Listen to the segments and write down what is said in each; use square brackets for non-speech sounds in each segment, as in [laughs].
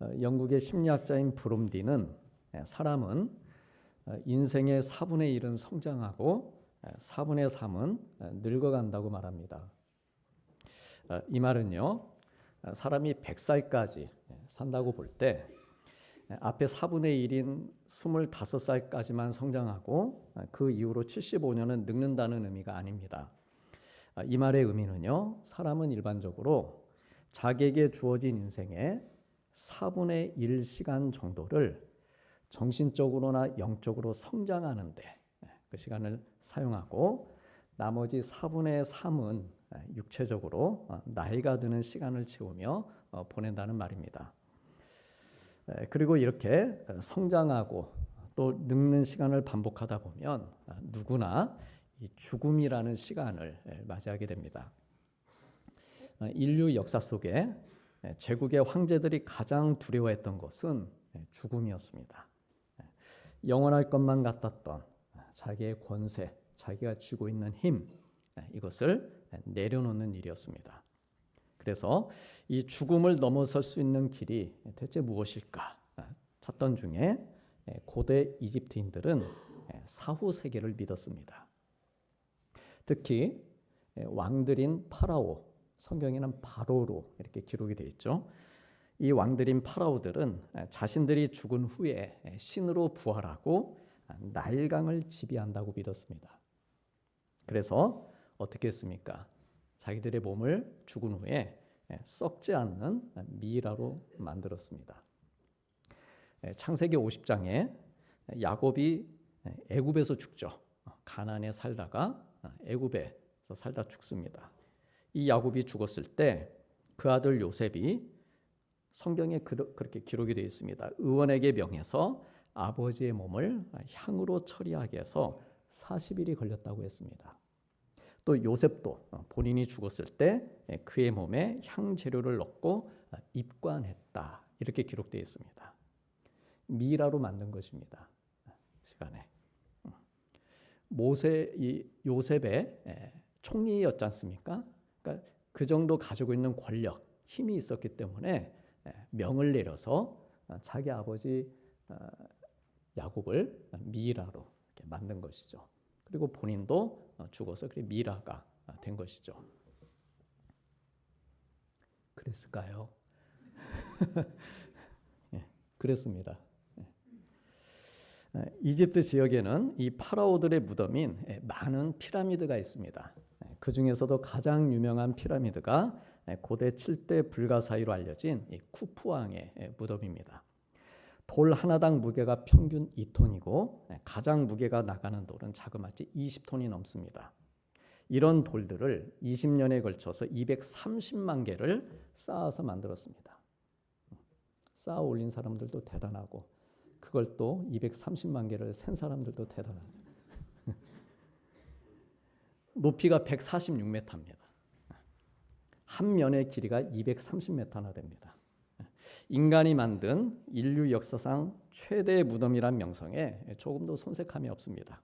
어, 영국의 심리학자인 브롬디는 예, 사람은 어, 인생의 4분의 1은 성장하고 예, 4분의 3은 어, 늙어간다고 말합니다. 어, 이 말은요, 어, 사람이 100살까지 예, 산다고 볼 때 앞에 4분의 1인 25살까지만 성장하고 어, 그 이후로 75년은 늙는다는 의미가 아닙니다. 아, 이 말의 의미는요, 사람은 일반적으로 자기에게 주어진 인생의 4분의 1 시간 정도를 정신적으로나 영적으로 성장하는데 예, 그 시간을 사용하고 나머지 4분의 3은 육체적으로 어, 나이가 드는 시간을 채우며 어, 보낸다는 말입니다. 에, 그리고 이렇게 성장하고 또 늙는 시간을 반복하다 보면 아, 누구나 이 죽음이라는 시간을 에, 맞이하게 됩니다. 어, 인류 역사 속에 에, 제국의 황제들이 가장 두려워했던 것은 에, 죽음이었습니다. 에, 영원할 것만 같았던 아, 자기의 권세, 자기가 쥐고 있는 힘 에, 이것을 에, 내려놓는 일이었습니다. 그래서 이 죽음을 넘어설 수 있는 길이 대체 무엇일까 아, 찾던 중에 에, 고대 이집트인들은 에, 사후 세계를 믿었습니다. 특히 에, 왕들인 파라오, 성경에는 바로로 이렇게 기록이 되어 있죠. 이 왕들인 파라오들은 에, 자신들이 죽은 후에 에, 신으로 부활하고 아, 날강을 지배한다고 믿었습니다. 그래서 어떻게 했습니까? 자기들의 몸을 죽은 후에 예, 썩지 않는 미라로 만들었습니다. 예, 창세기 50장에 야곱이 예, 애굽에서 죽죠. 가나안에 살다가 어, 애굽에서 살다 죽습니다. 이 야곱이 죽었을 때 그 아들 요셉이 성경에 그렇게 기록이 되어 있습니다. 의원에게 명해서 아버지의 몸을 향으로 처리하게 해서 40일이 걸렸다고 했습니다. 또 요셉도 본인이 죽었을 때 그의 몸에 향 재료를 넣고 입관했다 이렇게 기록되어 있습니다. 미라로 만든 것입니다. 시간에 모세 이 요셉의 총리였지 않습니까? 그러니까 그 정도 가지고 있는 권력 힘이 있었기 때문에 명을 내려서 자기 아버지 야곱을 미라로 만든 것이죠. 그리고 본인도 죽어서 그래 미라가 된 것이죠. 그랬을까요? [laughs] 예, 그랬습니다. 예. 이집트 지역에는 이 파라오들의 무덤인 예, 많은 피라미드가 있습니다. 그 중에서도 가장 유명한 피라미드가 고대 7대 불가사의로 알려진 쿠푸왕의 무덤입니다. 돌 하나당 무게가 평균 2톤이고 가장 무게가 나가는 돌은 자그마치 20톤이 넘습니다. 이런 돌들을 20년에 걸쳐서 230만 개를 쌓아서 만들었습니다. 쌓아 올린 사람들도 대단하고 그걸 또 230만 개를 센 사람들도 대단하죠. 높이가 146m입니다. 한 면의 길이가 230m나 됩니다. 인간이 만든 인류 역사상 최대 무덤이란 명성에 조금도 손색함이 없습니다.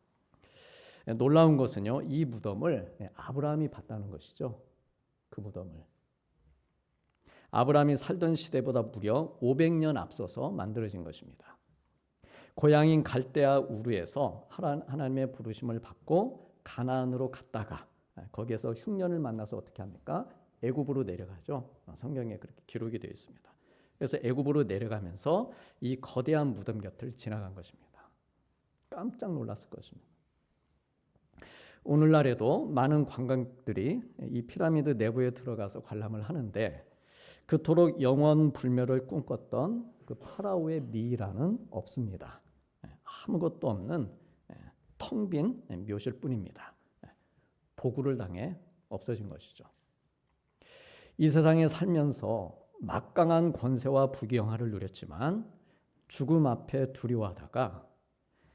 놀라운 것은요, 이 무덤을 아브라함이 봤다는 것이죠. 그 무덤을. 아브라함이 살던 시대보다 무려 500년 앞서서 만들어진 것입니다. 고향인 갈대아 우르에서 하나님의 부르심을 받고 가나안으로 갔다가 거기에서 흉년을 만나서 어떻게 합니까? 애굽으로 내려가죠. 성경에 그렇게 기록이 되어 있습니다. 그래서 애굽으로 내려가면서 이 거대한 무덤 곁을 지나간 것입니다. 깜짝 놀랐을 것입니다. 오늘날에도 많은 관광들이 이 피라미드 내부에 들어가서 관람을 하는데 그토록 영원 불멸을 꿈꿨던 그 파라오의 미라는 없습니다. 아무것도 없는 텅 빈 묘실 뿐입니다. 도구를 당해 없어진 것이죠. 이 세상에 살면서 막강한 권세와 부귀영화를 누렸지만 죽음 앞에 두려워하다가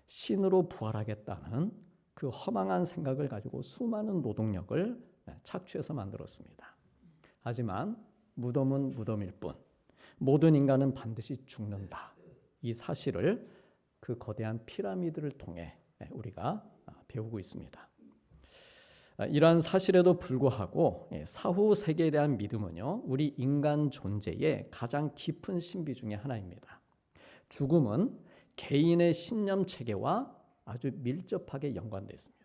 신으로 부활하겠다는 그 허망한 생각을 가지고 수많은 노동력을 착취해서 만들었습니다. 하지만 무덤은 무덤일 뿐 모든 인간은 반드시 죽는다. 이 사실을 그 거대한 피라미드를 통해 우리가 배우고 있습니다. 아, 이러한 사실에도 불구하고 예, 사후 세계에 대한 믿음은요 우리 인간 존재의 가장 깊은 신비 중의 하나입니다. 죽음은 개인의 신념 체계와 아주 밀접하게 연관되어 있습니다.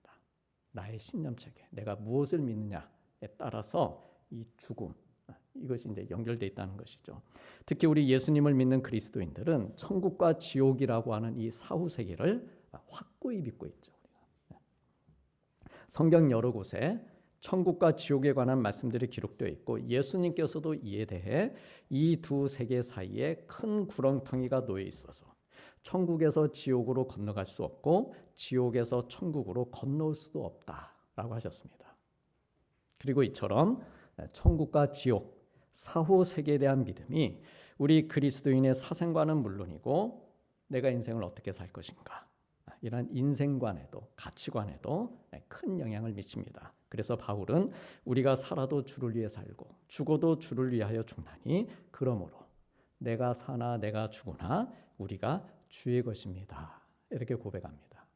나의 신념 체계, 내가 무엇을 믿느냐에 따라서 이 죽음 아, 이것이 이제 연결돼 있다는 것이죠. 특히 우리 예수님을 믿는 그리스도인들은 천국과 지옥이라고 하는 이 사후 세계를 확고히 믿고 있죠. 성경 여러 곳에 천국과 지옥에 관한 말씀들이 기록되어 있고 예수님께서도 이에 대해 이 두 세계 사이에 큰 구렁텅이가 놓여 있어서 천국에서 지옥으로 건너갈 수 없고 지옥에서 천국으로 건너올 수도 없다라고 하셨습니다. 그리고 이처럼 천국과 지옥, 사후 세계에 대한 믿음이 우리 그리스도인의 사생과는 물론이고 내가 인생을 어떻게 살 것인가 이런 인생관에도 가치관에도 큰 영향을 미칩니다. 그래서 바울은 우리가 살아도 주를 위해 살고 죽어도 주를 위하여 죽나니 그러므로 내가 사나 내가 죽으나 우리가 주의 것입니다. 이렇게 고백합니다.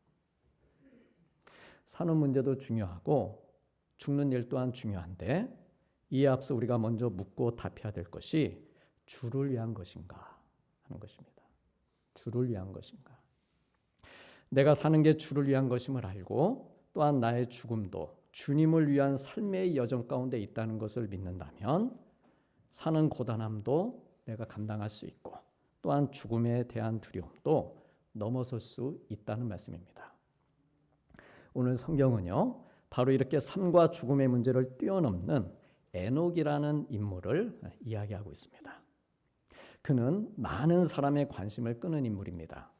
사는 문제도 중요하고 죽는 일 또한 중요한데 이에 앞서 우리가 먼저 묻고 답해야 될 것이 주를 위한 것인가 하는 것입니다. 주를 위한 것인가? 내가 사는 게 주를 위한 것임을 알고 또한 나의 죽음도 주님을 위한 삶의 여정 가운데 있다는 것을 믿는다면 사는 고단함도 내가 감당할 수 있고 또한 죽음에 대한 두려움도 넘어설 수 있다는 말씀입니다. 오늘 성경은요, 바로 이렇게 삶과 죽음의 문제를 뛰어넘는 에녹이라는 인물을 이야기하고 있습니다. 그는 많은 사람의 관심을 끄는 인물입니다.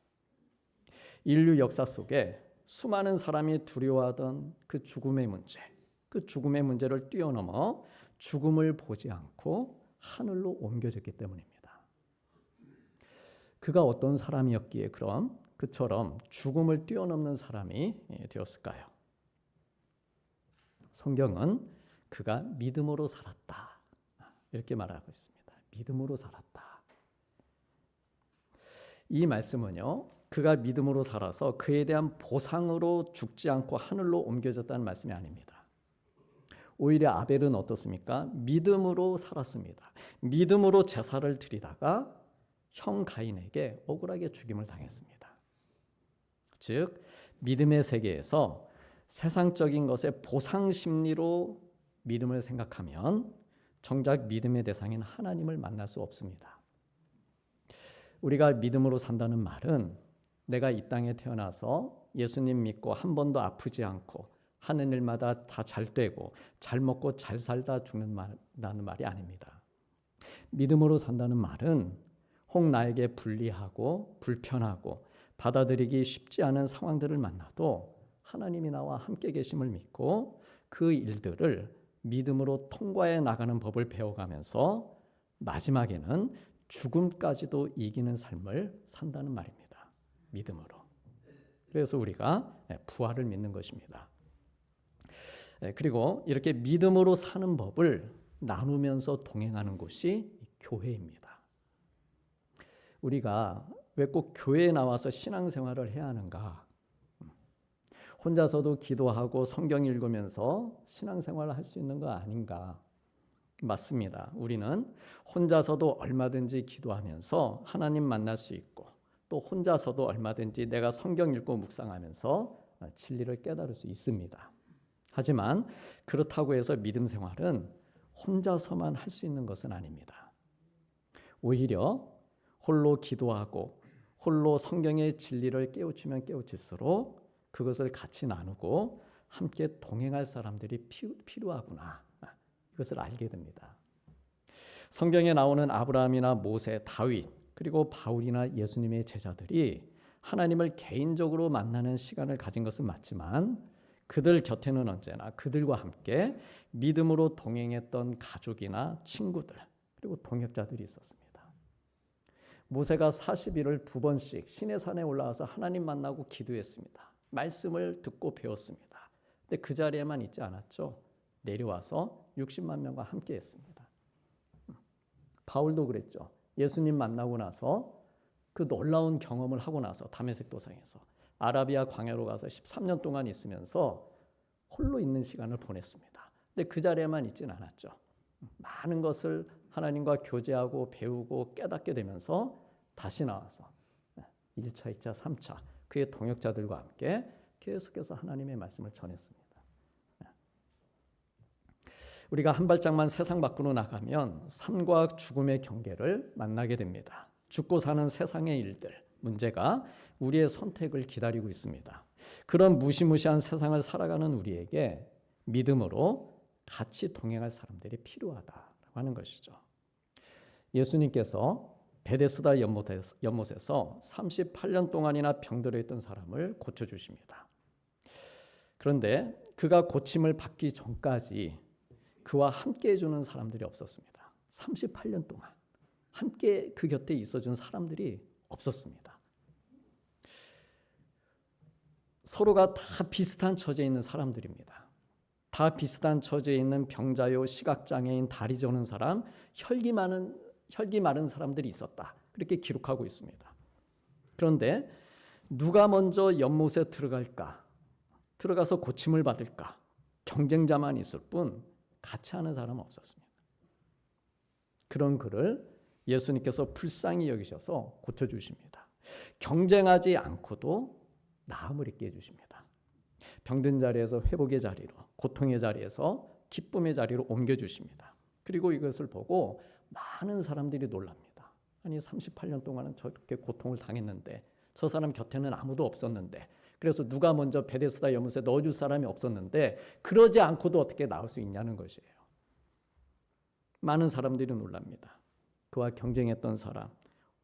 인류 역사 속에 수많은 사람이 두려워하던 그 죽음의 문제, 그 죽음의 문제를 뛰어넘어 죽음을 보지 않고 하늘로 옮겨졌기 때문입니다. 그가 어떤 사람이었기에 그럼 그처럼 죽음을 뛰어넘는 사람이 예, 되었을까요? 성경은 그가 믿음으로 살았다. 이렇게 말하고 있습니다. 믿음으로 살았다. 이 말씀은요, 그가 믿음으로 살아서 그에 대한 보상으로 죽지 않고 하늘로 옮겨졌다는 말씀이 아닙니다. 오히려 아벨은 어떻습니까? 믿음으로 살았습니다. 믿음으로 제사를 드리다가 형 가인에게 억울하게 죽임을 당했습니다. 즉 믿음의 세계에서 세상적인 것의 보상 심리로 믿음을 생각하면 정작 믿음의 대상인 하나님을 만날 수 없습니다. 우리가 믿음으로 산다는 말은 내가 이 땅에 태어나서 예수님 믿고 한 번도 아프지 않고 하는 일마다 다 잘 되고 잘 먹고 잘 살다 죽는다는 말이 아닙니다. 믿음으로 산다는 말은 혹 나에게 불리하고 불편하고 받아들이기 쉽지 않은 상황들을 만나도 하나님이 나와 함께 계심을 믿고 그 일들을 믿음으로 통과해 나가는 법을 배워가면서 마지막에는 죽음까지도 이기는 삶을 산다는 말입니다. 믿음으로. 그래서 우리가 부활을 믿는 것입니다. 그리고 이렇게 믿음으로 사는 법을 나누면서 동행하는 곳이 교회입니다. 우리가 왜 꼭 교회에 나와서 신앙생활을 해야 하는가? 혼자서도 기도하고 성경 읽으면서 신앙생활을 할 수 있는 거 아닌가? 맞습니다. 우리는 혼자서도 얼마든지 기도하면서 하나님 만날 수 있고 또 혼자서도 얼마든지 내가 성경 읽고 묵상하면서 진리를 깨달을 수 있습니다. 하지만 그렇다고 해서 믿음 생활은 혼자서만 할 수 있는 것은 아닙니다. 오히려 홀로 기도하고 홀로 성경의 진리를 깨우치면 깨우칠수록 그것을 같이 나누고 함께 동행할 사람들이 필요하구나. 이것을 알게 됩니다. 성경에 나오는 아브라함이나 모세, 다윗, 그리고 바울이나 예수님의 제자들이 하나님을 개인적으로 만나는 시간을 가진 것은 맞지만 그들 곁에는 언제나 그들과 함께 믿음으로 동행했던 가족이나 친구들 그리고 동역자들이 있었습니다. 모세가 40일을 두 번씩 신의 산에 올라와서 하나님 만나고 기도했습니다. 말씀을 듣고 배웠습니다. 근데 그 자리에만 있지 않았죠. 내려와서 60만 명과 함께 했습니다. 바울도 그랬죠. 예수님 만나고 나서 그 놀라운 경험을 하고 나서 담에색 도상에서 아라비아 광야로 가서 13년 동안 있으면서 홀로 있는 시간을 보냈습니다. 근데 그 자리에만 있진 않았죠. 많은 것을 하나님과 교제하고 배우고 깨닫게 되면서 다시 나와서 1차, 2차, 3차 그의 동역자들과 함께 계속해서 하나님의 말씀을 전했습니다. 우리가 한 발짝만 세상 밖으로 나가면 삶과 죽음의 경계를 만나게 됩니다. 죽고 사는 세상의 일들, 문제가 우리의 선택을 기다리고 있습니다. 그런 무시무시한 세상을 살아가는 우리에게 믿음으로 같이 동행할 사람들이 필요하다라고 하는 것이죠. 예수님께서 베데스다 연못에서 38년 동안이나 병들어 있던 사람을 고쳐 주십니다. 그런데 그가 고침을 받기 전까지 그와 함께 해주는 사람들이 없었습니다. 38년 동안 함께 그 곁에 있어준 사람들이 없었습니다. 서로가 다 비슷한 처지에 있는 사람들입니다. 다 비슷한 처지에 있는 병자요, 시각장애인, 다리 저는 사람, 혈기 많은 혈기 마른 사람들이 있었다. 그렇게 기록하고 있습니다. 그런데 누가 먼저 연못에 들어갈까? 들어가서 고침을 받을까? 경쟁자만 있을 뿐 같이 하는 사람은 없었습니다. 그런 그를 예수님께서 불쌍히 여기셔서 고쳐 주십니다. 경쟁하지 않고도 나음을 있게 해 주십니다. 병든 자리에서 회복의 자리로, 고통의 자리에서 기쁨의 자리로 옮겨 주십니다. 그리고 이것을 보고 많은 사람들이 놀랍니다. 아니 38년 동안은 저렇게 고통을 당했는데 저 사람 곁에는 아무도 없었는데 그래서 누가 먼저 베데스다 연못에 넣어줄 사람이 없었는데 그러지 않고도 어떻게 나올 수 있냐는 것이에요. 많은 사람들이 놀랍니다. 그와 경쟁했던 사람,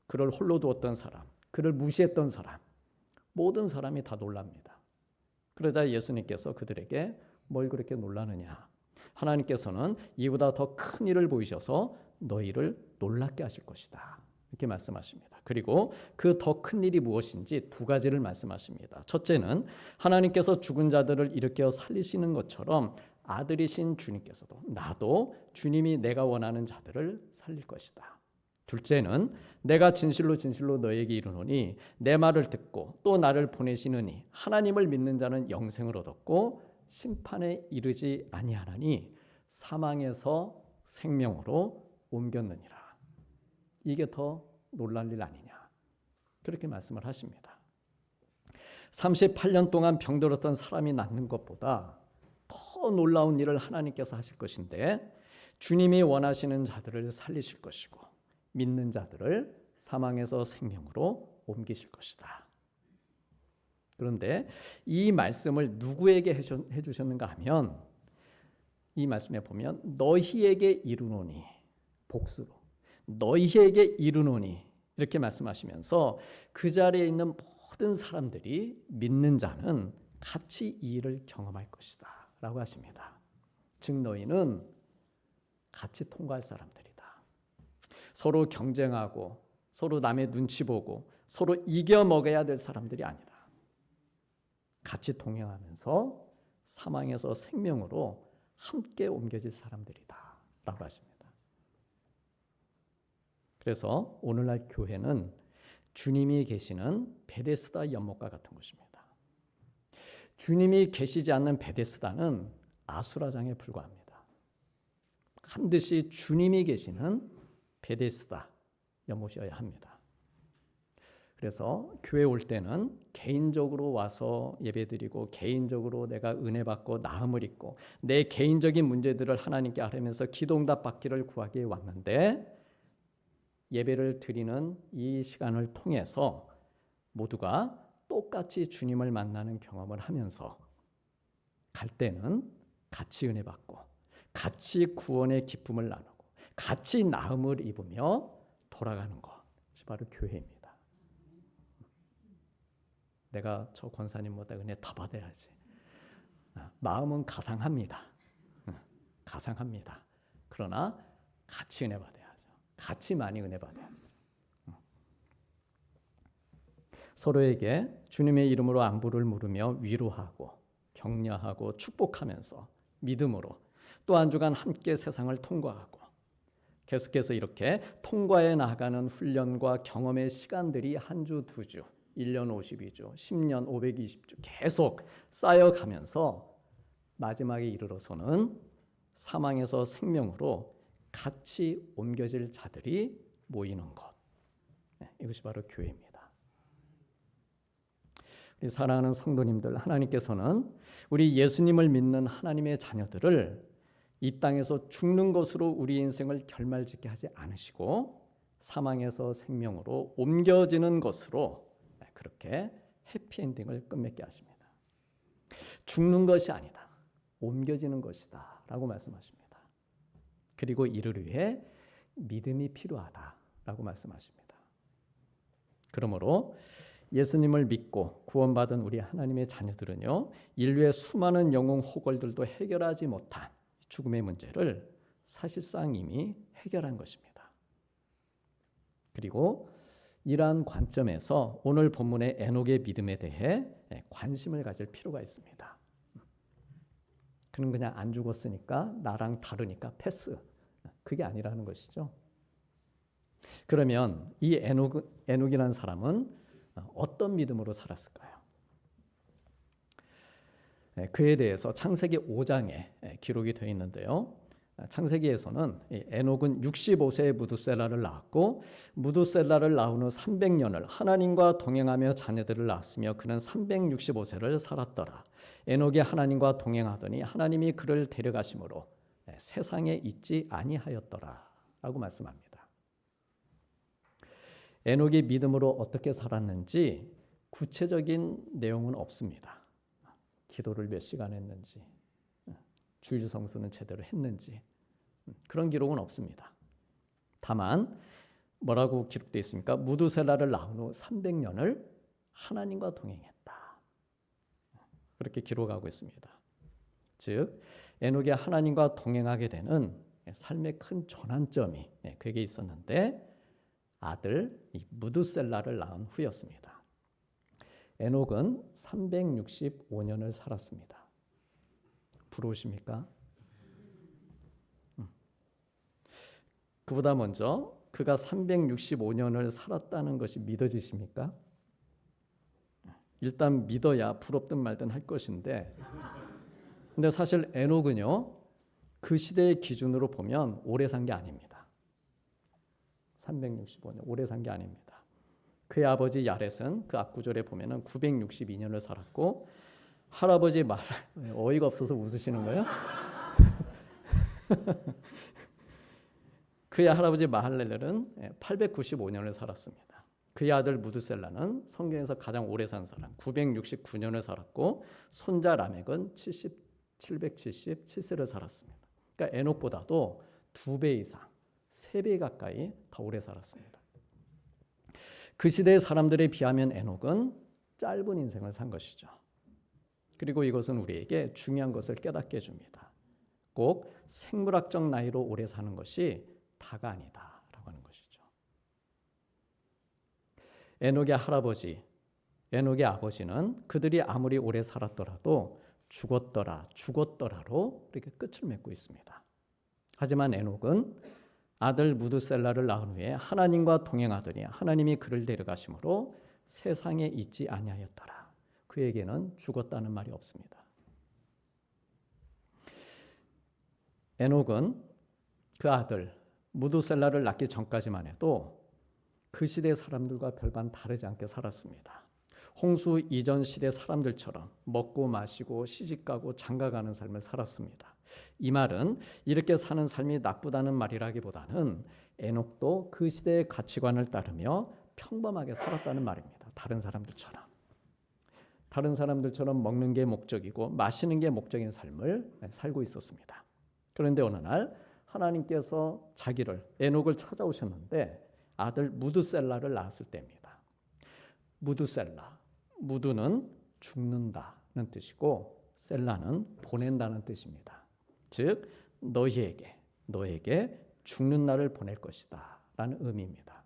그를 홀로 두었던 사람, 그를 무시했던 사람, 모든 사람이 다 놀랍니다. 그러자 예수님께서 그들에게 뭘 그렇게 놀라느냐? 하나님께서는 이보다 더 큰 일을 보이셔서 너희를 놀랍게 하실 것이다. 이렇게 말씀하십니다. 그리고 그 더 큰 일이 무엇인지 두 가지를 말씀하십니다. 첫째는 하나님께서 죽은 자들을 일으켜 살리시는 것처럼 아들이신 주님께서도 나도 주님이 내가 원하는 자들을 살릴 것이다. 둘째는 내가 진실로 진실로 너에게 이르노니 내 말을 듣고 또 나를 보내시느니 하나님을 믿는 자는 영생을 얻었고 심판에 이르지 아니하나니 사망에서 생명으로 옮겼느니라. 이게 더 놀랄 일 아니냐. 그렇게 말씀을 하십니다. 38년 동안 병들었던 사람이 낫는 것보다 더 놀라운 일을 하나님께서 하실 것인데 주님이 원하시는 자들을 살리실 것이고 믿는 자들을 사망에서 생명으로 옮기실 것이다. 그런데 이 말씀을 누구에게 해주셨는가 하면 이 말씀에 보면 너희에게 이르노니 복수로 너희에게 이르노니 이렇게 말씀하시면서 그 자리에 있는 모든 사람들이 믿는 자는 같이 이 일을 경험할 것이다 라고 하십니다. 즉 너희는 같이 통과할 사람들이다. 서로 경쟁하고 서로 남의 눈치 보고 서로 이겨 먹어야 될 사람들이 아니라 같이 동행하면서 사망에서 생명으로 함께 옮겨질 사람들이다 라고 하십니다. 그래서 오늘날 교회는 주님이 계시는 베데스다 연못과 같은 곳입니다. 주님이 계시지 않는 베데스다는 아수라장에 불과합니다. 반드시 주님이 계시는 베데스다 연못이어야 합니다. 그래서 교회 올 때는 개인적으로 와서 예배드리고 개인적으로 내가 은혜 받고 나음을 입고 내 개인적인 문제들을 하나님께 아뢰면서 기도응답 받기를 구하기 왔는데 예배를 드리는 이 시간을 통해서 모두가 똑같이 주님을 만나는 경험을 하면서 갈 때는 같이 은혜 받고 같이 구원의 기쁨을 나누고 같이 나음을 입으며 돌아가는 것이 바로 교회입니다. 내가 저 권사님보다 은혜 더 받아야지. 아, 마음은 가상합니다. 가상합니다. 그러나 같이 은혜 받아요. 같이 많이 은혜 받아야 돼요. 서로에게 주님의 이름으로 안부를 물으며 위로하고 격려하고 축복하면서 믿음으로 또 한 주간 함께 세상을 통과하고 계속해서 이렇게 통과해 나가는 훈련과 경험의 시간들이 한 주, 두 주, 1년 52주, 10년 520주 계속 쌓여가면서 마지막에 이르러서는 사망에서 생명으로 같이 옮겨질 자들이 모이는 것. 네, 이것이 바로 교회입니다. 우리 사랑하는 성도님들, 하나님께서는 우리 예수님을 믿는 하나님의 자녀들을 이 땅에서 죽는 것으로 우리 인생을 결말짓게 하지 않으시고 사망에서 생명으로 옮겨지는 것으로 그렇게 해피엔딩을 끝맺게 하십니다. 죽는 것이 아니다. 옮겨지는 것이다. 라고 말씀하십니다. 그리고 이를 위해 믿음이 필요하다라고 말씀하십니다. 그러므로 예수님을 믿고 구원받은 우리 하나님의 자녀들은요, 인류의 수많은 영웅 호걸들도 해결하지 못한 죽음의 문제를 사실상 이미 해결한 것입니다. 그리고 이러한 관점에서 오늘 본문의 에녹의 믿음에 대해 관심을 가질 필요가 있습니다. 그는 그냥 안 죽었으니까 나랑 다르니까 패스. 그게 아니라는 것이죠. 그러면 이 에녹, 에녹이라는 사람은 어떤 믿음으로 살았을까요? 그에 대해서 창세기 5장에 기록이 되어 있는데요. 창세기에서는 에녹은 65세에 무두셀라를 낳았고 무두셀라를 낳은 후 300년을 하나님과 동행하며 자녀들을 낳았으며 그는 365세를 살았더라. 에녹이 하나님과 동행하더니 하나님이 그를 데려가심으로 세상에 있지 아니하였더라라고 말씀합니다. 에녹이 믿음으로 어떻게 살았는지 구체적인 내용은 없습니다. 기도를 몇 시간 했는지, 주일 성수는 제대로 했는지 그런 기록은 없습니다. 다만 뭐라고 기록되어 있습니까? 무두셀라를 낳은 후 300년을 하나님과 동행했다. 그렇게 기록하고 있습니다. 즉 에녹이 하나님과 동행하게 되는 삶의 큰 전환점이 그에게 있었는데 아들 무두셀라를 낳은 후였습니다. 에녹은 365년을 살았습니다. 부러우십니까? 음. 그보다 먼저 그가 365년을 살았다는 것이 믿어지십니까? 일단 믿어야 부럽든 말든 할 것인데 근데 사실 에녹은요 그 시대의 기준으로 보면 오래 산 게 아닙니다. 365년 오래 산 게 아닙니다. 그의 아버지 야렛은 그 앞구절에 보면은 962년을 살았고 할아버지 말 [laughs] 어이가 없어서 웃으시는 거예요? [laughs] 그의 할아버지 마할렐은 895년을 살았습니다. 그의 아들 무드셀라는 성경에서 가장 오래 산 사람 969년을 살았고 손자 라멕은 70 777세를 살았습니다. 그러니까 에녹보다도 두 배 이상, 세 배 가까이 더 오래 살았습니다. 그 시대의 사람들에 비하면 에녹은 짧은 인생을 산 것이죠. 그리고 이것은 우리에게 중요한 것을 깨닫게 해줍니다. 꼭 생물학적 나이로 오래 사는 것이 다가 것이죠. 에녹의 할아버지, 에녹의 아버지는 그들이 아무리 오래 살았더라도 죽었더라, 죽었더라로 이렇게 끝을 맺고 있습니다. 하지만 에녹은 아들 무드셀라를 낳은 후에 하나님과 동행하더니 하나님이 그를 데려가심으로 세상에 있지 아니하였더라. 그에게는 죽었다는 말이 없습니다. 에녹은 그 아들 무드셀라를 낳기 전까지만 해도 그 시대 사람들과 별반 다르지 않게 살았습니다. 홍수 이전 시대 사람들처럼 먹고 마시고 시집가고 장가가는 삶을 살았습니다. 이 말은 이렇게 사는 삶이 나쁘다는 말이라기보다는 에녹도 그 시대의 가치관을 따르며 평범하게 살았다는 말입니다. 다른 사람들처럼. 다른 사람들처럼 먹는 게 목적이고 마시는 게 목적인 삶을 살고 있었습니다. 그런데 어느 날 하나님께서 자기를 에녹을 찾아오셨는데 아들 무드셀라를 낳았을 때입니다. 무드셀라 무드는 죽는다는 뜻이고 셀라는 보낸다는 뜻입니다. 즉 너희에게 너에게 죽는 날을 보낼 것이다 라는 의미입니다.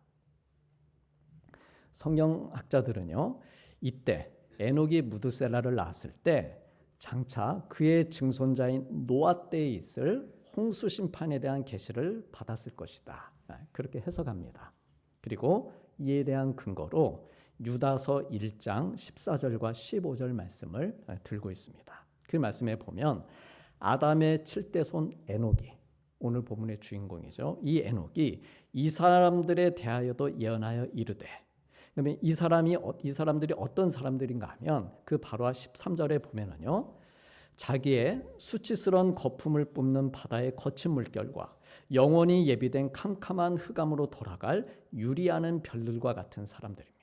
성경학자들은요 이때 에녹이 무드셀라를 낳았을 때 장차 그의 증손자인 노아 때에 있을 홍수 심판에 대한 계시를 받았을 것이다. 그렇게 해석합니다. 그리고 이에 대한 근거로 유다서 1장 14절과 15절 말씀을 들고 있습니다. 그 말씀에 보면 아담의 칠대손 에녹이 오늘 본문의 주인공이죠. 이 에녹이 이 사람들에 대하여도 예언하여 이르되 그러면 이 사람이 어- 이 사람들이 어떤 사람들인가 하면 그 바로 13절에 보면은요. 자기의 수치스러운 거품을 뿜는 바다의 거친 물결과 영원히 예비된 캄캄한 흑암으로 돌아갈 유리하는 별들과 같은 사람들입니다.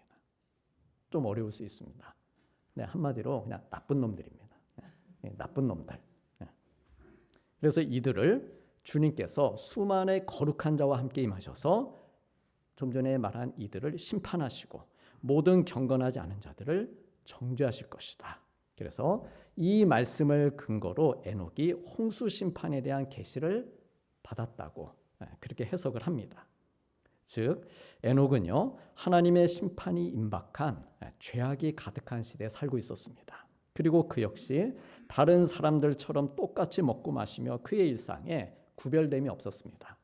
좀 어려울 수 있습니다. 네, 한마디로 그냥 나쁜 놈들입니다. 네, 나쁜 놈들. 네. 그래서 이들을 주님께서 수만의 거룩한 자와 함께 임하셔서 좀 전에 말한 이들을 심판하시고 모든 경건하지 않은 자들을 정죄하실 것이다. 그래서 이 말씀을 근거로 에녹이 홍수 심판에 대한 계시를 받았다고 예, 그렇게 해석을 합니다. 즉 에녹은요 하나님의 심판이 임박한 예, 죄악이 가득한 시대에 살고 있었습니다. 그리고 그 역시 다른 사람들처럼 똑같이 먹고 마시며 그의 일상에 구별됨이 없었습니다.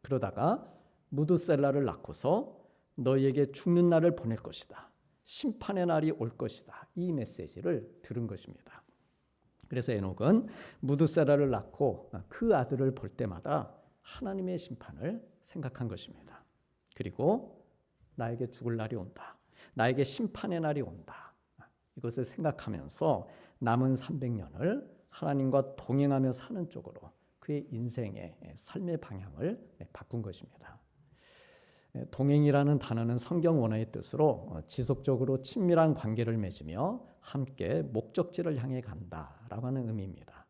그러다가 무드셀라를 낳고서 너희에게 죽는 날을 보낼 것이다. 심판의 날이 올 것이다. 이 메시지를 들은 것입니다. 그래서 에녹은 무드셀라를 낳고 그 아들을 볼 때마다 하나님의 심판을 생각한 것입니다. 그리고 나에게 죽을 날이 온다. 나에게 심판의 날이 온다. 이것을 생각하면서 남은 300년을 하나님과 동행하며 사는 쪽으로 그의 인생의 삶의 방향을 바꾼 것입니다. 동행이라는 단어는 성경 원어의 뜻으로 지속적으로 친밀한 관계를 맺으며 함께 목적지를 향해 간다라고 하는 의미입니다.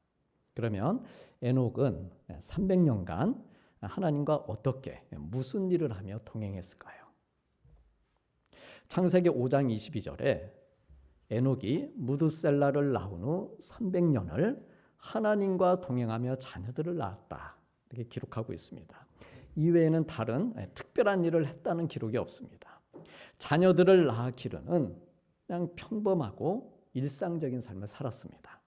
그러면 에녹은 300년간 하나님과 어떻게 무슨 일을 하며 동행했을까요? 창세기 5장 22절에 에녹이 무드셀라를 낳은 후 300년을 하나님과 동행하며 자녀들을 낳았다. 이렇게 기록하고 있습니다. 이외에는 다른 특별한 일을 했다는 기록이 없습니다. 자녀들을 낳아 기르는 그냥 평범하고 일상적인 삶을 살았습니다.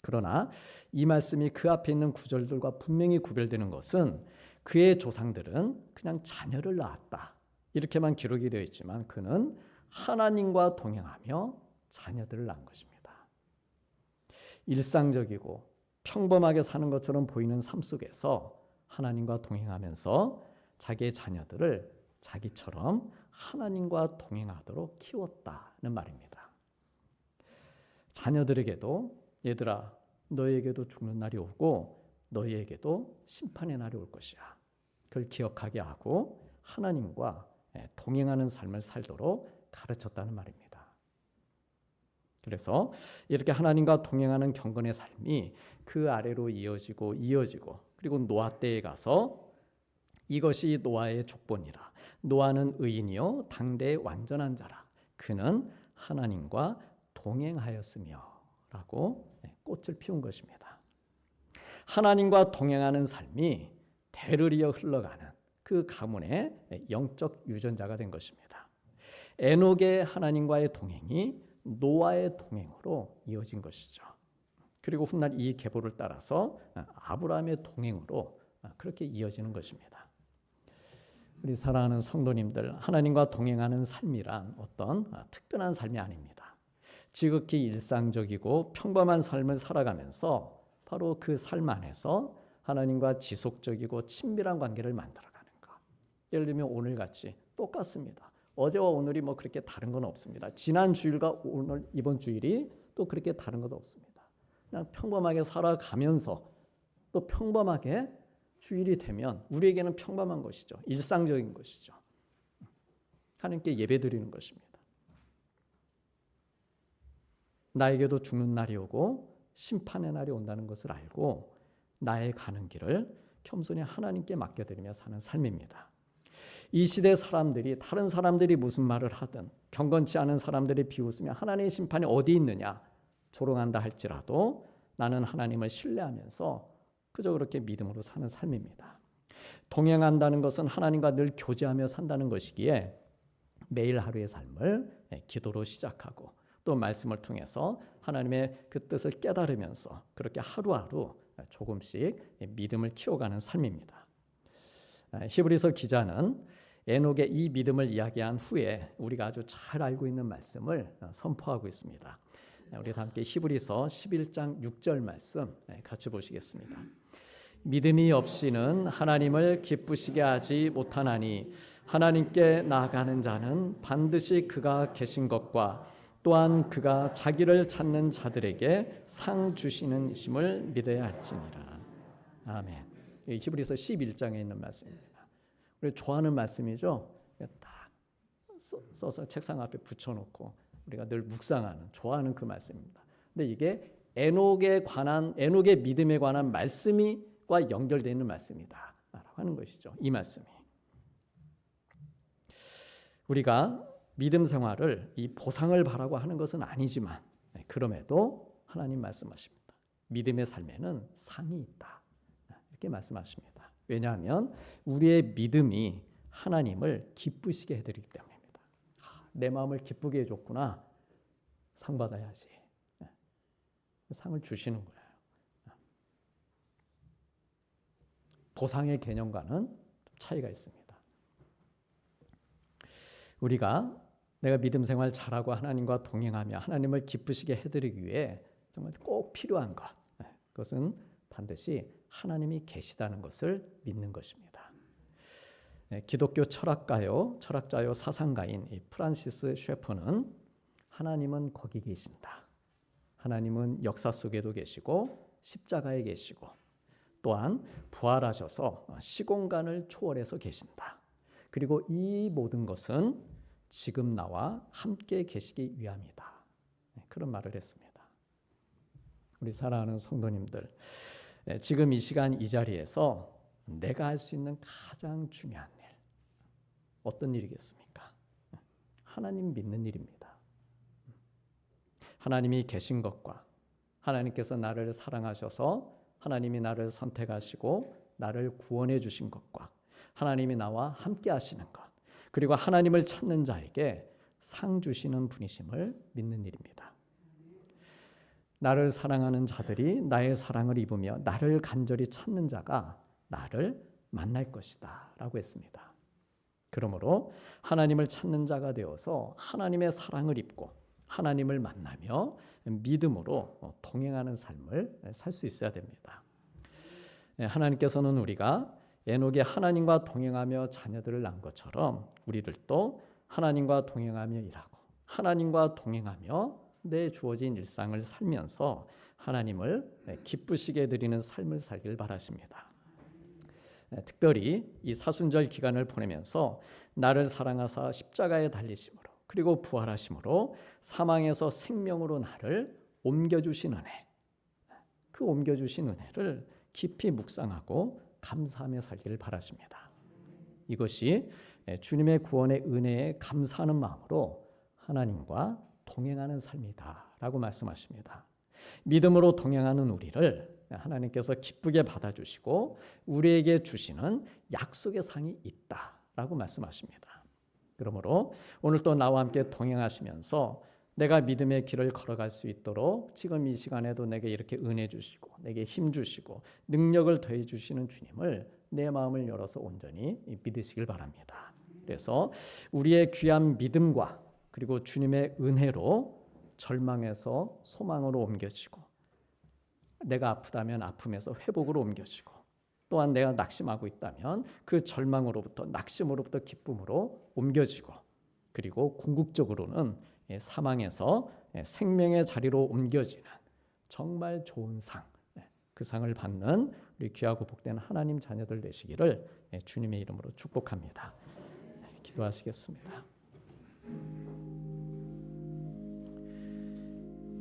그러나 이 말씀이 그 앞에 있는 구절들과 분명히 구별되는 것은 그의 조상들은 그냥 자녀를 낳았다. 이렇게만 기록이 되어 있지만 그는 하나님과 동행하며 자녀들을 낳은 것입니다. 일상적이고 평범하게 사는 것처럼 보이는 삶 속에서 하나님과 동행하면서 자기의 자녀들을 자기처럼 하나님과 동행하도록 키웠다는 말입니다. 자녀들에게도 얘들아 너에게도 죽는 날이 오고 너희에게도 심판의 날이 올 것이야. 그걸 기억하게 하고 하나님과 예, 동행하는 삶을 살도록 가르쳤다는 말입니다. 그래서 이렇게 하나님과 동행하는 경건의 삶이 그 아래로 이어지고 이어지고 그리고 노아 때에 가서 이것이 노아의 족본이라 노아는 의인이요 당대의 완전한 자라 그는 하나님과 동행하였으며라고 네, 꽃을 피운 것입니다. 하나님과 동행하는 삶이 대를 이어 흘러가는 그 가문의 영적 유전자가 된 것입니다. 에녹의 하나님과의 동행이 노아의 동행으로 이어진 것이죠. 그리고 훗날 이 계보를 따라서 아브라함의 동행으로 그렇게 이어지는 것입니다. 우리 사랑하는 성도님들, 하나님과 동행하는 삶이란 어떤 특별한 삶이 아닙니다. 지극히 일상적이고 평범한 삶을 살아가면서 바로 그 삶 안에서 하나님과 지속적이고 친밀한 관계를 만들어가는 것. 예를 들면 오늘 같이 똑같습니다. 어제와 오늘이 뭐 그렇게 다른 건 없습니다. 지난 주일과 오늘 이번 주일이 또 그렇게 다른 것도 없습니다. 그냥 평범하게 살아가면서 또 평범하게 주일이 되면 우리에게는 평범한 것이죠. 일상적인 것이죠. 하나님께 예배드리는 것입니다. 나에게도 죽는 날이 오고 심판의 날이 온다는 것을 알고 나의 가는 길을 겸손히 하나님께 맡겨드리며 사는 삶입니다. 이 시대 사람들이 다른 사람들이 무슨 말을 하든 경건치 않은 사람들이 비웃으며 하나님의 심판이 어디 있느냐 조롱한다 할지라도 나는 하나님을 신뢰하면서 그저 그렇게 믿음으로 사는 삶입니다. 동행한다는 것은 하나님과 늘 교제하며 산다는 것이기에 매일 하루의 삶을 기도로 시작하고 또 말씀을 통해서 하나님의 그 뜻을 깨달으면서 그렇게 하루하루 조금씩 믿음을 키워가는 삶입니다. 히브리서 기자는 에녹의 이 믿음을 이야기한 후에 우리가 아주 잘 알고 있는 말씀을 선포하고 있습니다. 우리 다 함께 히브리서 11장 6절 말씀 네, 같이 보시겠습니다. 믿음이 없이는 하나님을 기쁘시게 하지 못하나니 하나님께 나아가는 자는 반드시 그가 계신 것과 또한 그가 자기를 찾는 자들에게 상 주시는 이심을 믿어야 할지니라. 아멘. 히브리서 11장에 있는 말씀입니다. 우리 좋아하는 말씀이죠. 딱 써서 책상 앞에 붙여놓고 우리가 늘 묵상하는 좋아하는 그 말씀입니다. 근데 이게 에녹에 관한 에녹의 믿음에 관한 말씀이과 연결되어 있는 말씀이다. 라고 하는 것이죠. 이 말씀이. 우리가 믿음 생활을 이 보상을 바라고 하는 것은 아니지만 네, 그럼에도 하나님 말씀하십니다. 믿음의 삶에는 상이 있다. 이렇게 말씀하십니다. 왜냐하면 우리의 믿음이 하나님을 기쁘시게 해드리기 때문입니다. 내 마음을 기쁘게 해줬구나. 상 받아야지. 네. 상을 주시는 거예요. 보상의 개념과는 차이가 있습니다. 우리가 내가 믿음 생활 잘하고 하나님과 동행하며 하나님을 기쁘시게 해드리기 위해 정말 꼭 필요한 것, 네, 그것은 반드시 하나님이 계시다는 것을 믿는 것입니다. 네, 기독교 철학가요, 철학자요, 사상가인 프란시스 셰퍼는 하나님은 거기 계신다. 하나님은 역사 속에도 계시고 십자가에 계시고 또한 부활하셔서 시공간을 초월해서 계신다. 그리고 이 모든 것은 지금 나와 함께 계시기 위함이다. 네, 그런 말을 했습니다. 우리 사랑하는 성도님들, 네, 지금 이 시간 이 자리에서 내가 할 수 있는 가장 중요한 일, 어떤 일이겠습니까? 하나님 믿는 일입니다. 하나님이 계신 것과 하나님께서 나를 사랑하셔서 하나님이 나를 선택하시고 나를 구원해 주신 것과 하나님이 나와 함께 하시는 것 그리고 하나님을 찾는 자에게 상 주시는 분이심을 믿는 일입니다. 나를 사랑하는 자들이 나의 사랑을 입으며 나를 간절히 찾는 자가 나를 만날 것이다 라고 했습니다. 그러므로 하나님을 찾는 자가 되어서 하나님의 사랑을 입고 하나님을 만나며 믿음으로 동행하는 삶을 살 수 있어야 됩니다. 하나님께서는 우리가 에녹이 하나님과 동행하며 자녀들을 낳은 것처럼 우리들도 하나님과 동행하며 일하고 하나님과 동행하며 내 주어진 일상을 살면서 하나님을 기쁘시게 드리는 삶을 살길 바라십니다. 특별히 이 사순절 기간을 보내면서 나를 사랑하사 십자가에 달리심으로 그리고 부활하심으로 사망에서 생명으로 나를 옮겨주신 은혜 그 옮겨주신 은혜를 깊이 묵상하고 감사하며 살기를 바라십니다. 이것이 주님의 구원의 은혜에 감사하는 마음으로 하나님과 동행하는 삶이다라고 말씀하십니다. 믿음으로 동행하는 우리를 하나님께서 기쁘게 받아주시고 우리에게 주시는 약속의 상이 있다라고 말씀하십니다. 그러므로 오늘 또 나와 함께 동행하시면서 내가 믿음의 길을 걸어갈 수 있도록 지금 이 시간에도 내게 이렇게 은혜 주시고 내게 힘 주시고 능력을 더해 주시는 주님을 내 마음을 열어서 온전히 믿으시길 바랍니다. 그래서 우리의 귀한 믿음과 그리고 주님의 은혜로 절망에서 소망으로 옮겨지고 내가 아프다면 아픔에서 회복으로 옮겨지고 또한 내가 낙심하고 있다면 그 절망으로부터 낙심으로부터 기쁨으로 옮겨지고 그리고 궁극적으로는 예, 사망에서 예, 생명의 자리로 옮겨지는 정말 좋은 상, 예, 그 상을 받는 우리 귀하고 복된 하나님 자녀들 되시기를 주님의 이름으로 축복합니다. 기도하시겠습니다.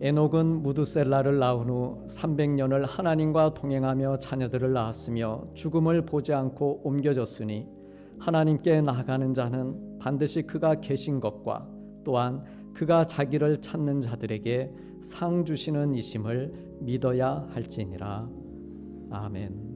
에녹은 무드셀라를 낳은 후 300년을 하나님과 동행하며 자녀들을 낳았으며 죽음을 보지 않고 옮겨졌으니 하나님께 나아가는 자는 반드시 그가 계신 것과 또한 그가 자기를 찾는 자들에게 상 주시는 이심을 믿어야 할지니라. 아멘.